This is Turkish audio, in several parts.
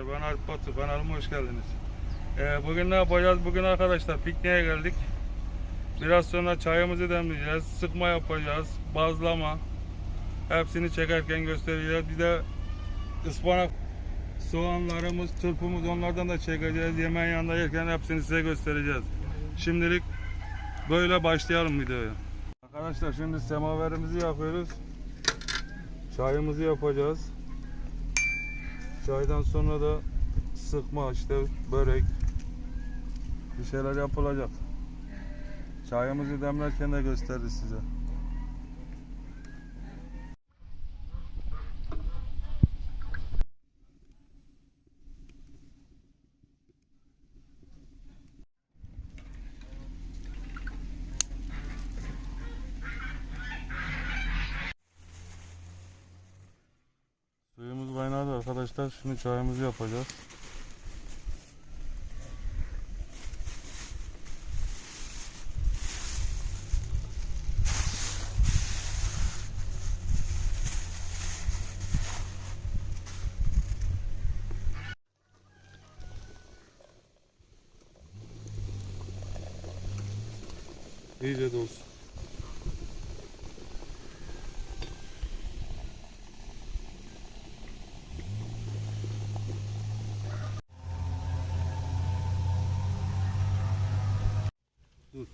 arkadaşlar ben Alp Batu kanalıma hoş geldiniz. Ee, bugün ne yapacağız? Bugün arkadaşlar pikniğe geldik. Biraz sonra çayımızı demleyeceğiz, sıkma yapacağız, bazlama. Hepsini çekerken göstereceğiz. Bir de ıspanak soğanlarımız, turpumuz onlardan da çekeceğiz. Yemeğin yanında yerken hepsini size göstereceğiz. Şimdilik böyle başlayalım videoya. Arkadaşlar şimdi semaverimizi yapıyoruz. Çayımızı yapacağız. Çaydan sonra da sıkma işte börek bir şeyler yapılacak. Çayımızı demlerken de gösterdi size. Arkadaşlar. Şimdi çayımızı yapacağız. İyice dolsun. Dur.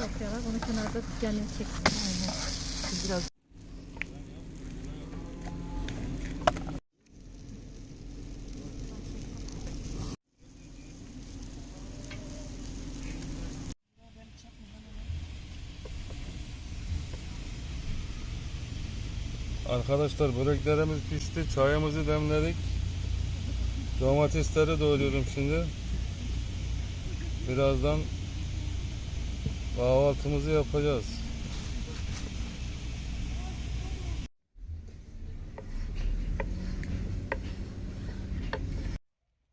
Bakıyorlar. Onu kenarda kendini çeksin. Aynen. Biraz Arkadaşlar böreklerimiz pişti. Çayımızı demledik. Domatesleri doğruyorum şimdi. Birazdan kahvaltımızı yapacağız.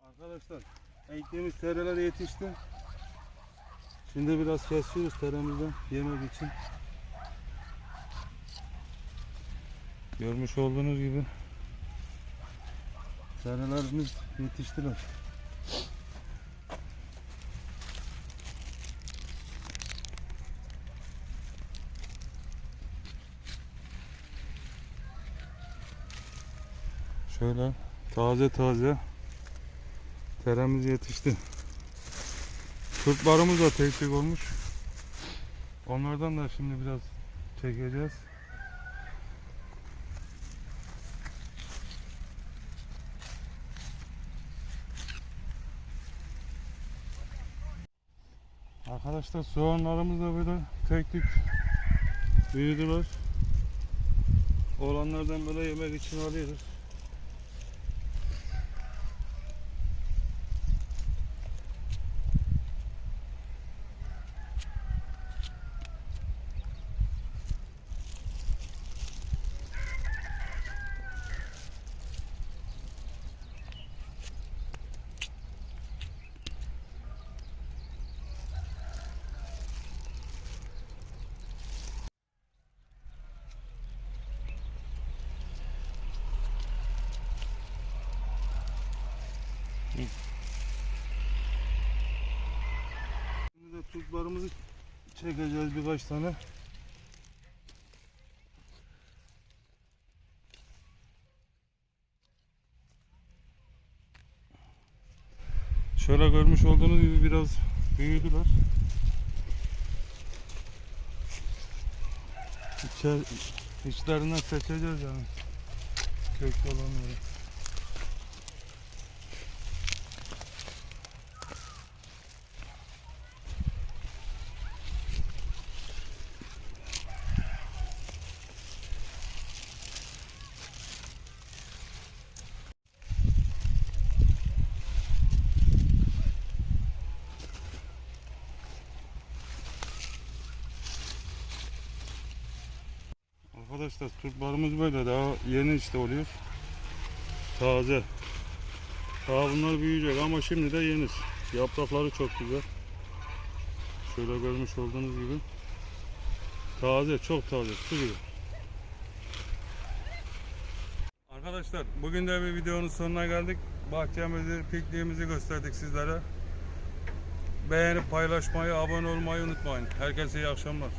Arkadaşlar ektiğimiz tereler yetişti. Şimdi biraz kesiyoruz teremizden yemek için. Görmüş olduğunuz gibi Senelerimiz yetiştiler. Şöyle taze taze teremiz yetişti. Turplarımız da tek tek olmuş. Onlardan da şimdi biraz çekeceğiz. Arkadaşlar soğanlarımız da böyle tek tek büyüdüler. Olanlardan böyle yemek için alıyoruz. Turplarımızı çekeceğiz birkaç tane. Şöyle görmüş olduğunuz gibi biraz büyüdüler. İçer, içlerinden seçeceğiz yani. Köklü olanları. Arkadaşlar turplarımız böyle daha yeni işte oluyor. Taze. Daha bunlar büyüyecek ama şimdi de yeniz. Yaprakları çok güzel. Şöyle görmüş olduğunuz gibi. Taze, çok taze, su gibi. Arkadaşlar bugün de bir videonun sonuna geldik. Bahçemizi, pikniğimizi gösterdik sizlere. Beğenip paylaşmayı, abone olmayı unutmayın. Herkese iyi akşamlar.